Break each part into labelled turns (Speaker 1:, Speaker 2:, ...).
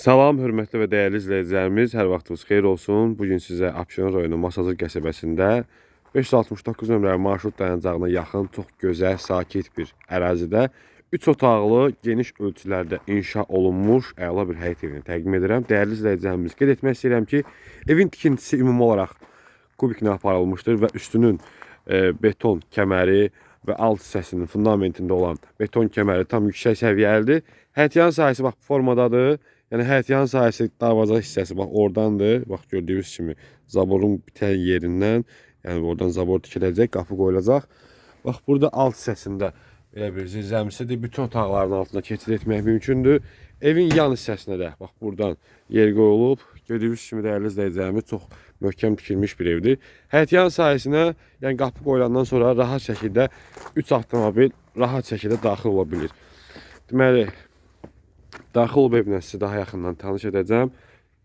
Speaker 1: Salam, hörmətli və dəyərli izləyicilərimiz, hər vaxtınız xeyir olsun. Bu gün sizə Abşeron rayonu Masazır qəsəbəsində 569 nömrəli marşrut dayanacağına yaxın çox gözəl, sakit bir ərazidə 3 otaqlı, geniş ölçülərdə inşa olunmuş əla bir həyət evini təqdim edirəm. Dəyərli izləyicilərimiz, qeyd etmək istəyirəm ki, evin tikintisi ümumi olaraq kubiklə aparılmışdır və üstünün e, beton kəməri və alt hissəsinin fundamentində olan beton kəməri tam yüksək səviyyəlidir. Həyətyan sahəsi bax bu formadadır. Yəni həyətyan sahəsi darvaza hissəsi bax oradandır. Bax gördüyünüz kimi zaborun bitən yerindən, yəni oradan zabor tikiləcək, qapı qoyulacaq. Bax burada alt hissəsində belə bir zirzəmisidir. Bütün otaqların altına keçid etmək mümkündür. Evin yan hissəsinə də bax buradan yer qoyulub. Gördüyünüz kimi dəyərli izləyicilərimiz çox möhkəm tikilmiş bir evdir. Həyətyan sahəsinə, yəni qapı qoyulandan sonra rahat şəkildə 3 avtomobil rahat şəkildə daxil ola bilir. Deməli, daxil olub evlə sizə daha yaxından tanış edəcəm.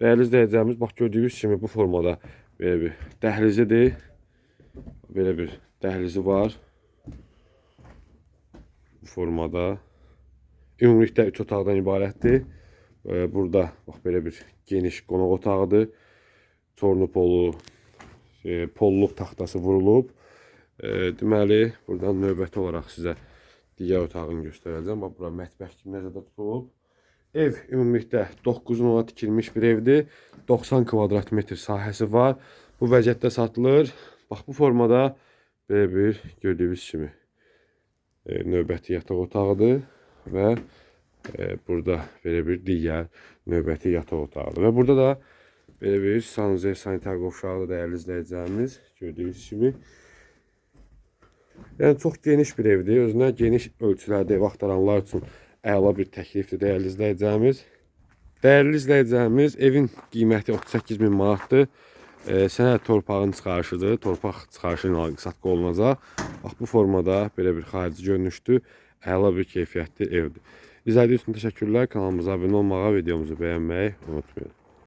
Speaker 1: Dəyərli izləyicilərimiz, bax gördüyünüz kimi bu formada belə bir dəhlizidir. Belə bir dəhlizi var. Bu formada. Ümumilikdə 3 otaqdan ibarətdir. Burada bax belə bir geniş qonaq otağıdır. Tornu polu, e, polluq taxtası vurulub. E, deməli, buradan növbəti olaraq sizə digər otağını göstərəcəm. Bax bura mətbəx kimi nəzərdə tutulub. Ev ümumilikdə 9-un ona tikilmiş bir evdir. 90 kvadrat metr sahəsi var. Bu vəziyyətdə satılır. Bax bu formada belə bir gördüyünüz kimi e, növbəti yataq otağıdır və e, burada belə bir digər növbəti yataq otağıdır. Və burada da belə bir sanuzel sanitar qovşağı da dəyərli izləyicilərimiz gördüyünüz kimi. Yəni çox geniş bir evdir. Özünə geniş ölçülərdə ev axtaranlar üçün əla bir təklifdir dəyərli izləyicilərimiz. Dəyərli izləyicilərimiz, evin qiyməti 38 min manatdır. E, sənəd torpağın çıxarışıdır. Torpaq çıxarışı ilə alqı-satqı olunacaq. Bax bu formada belə bir xarici görünüşdür. Əla bir keyfiyyətli evdir. İzlədiyiniz üçün təşəkkürlər. Kanalımıza abunə olmağı, videomuzu bəyənməyi unutmayın.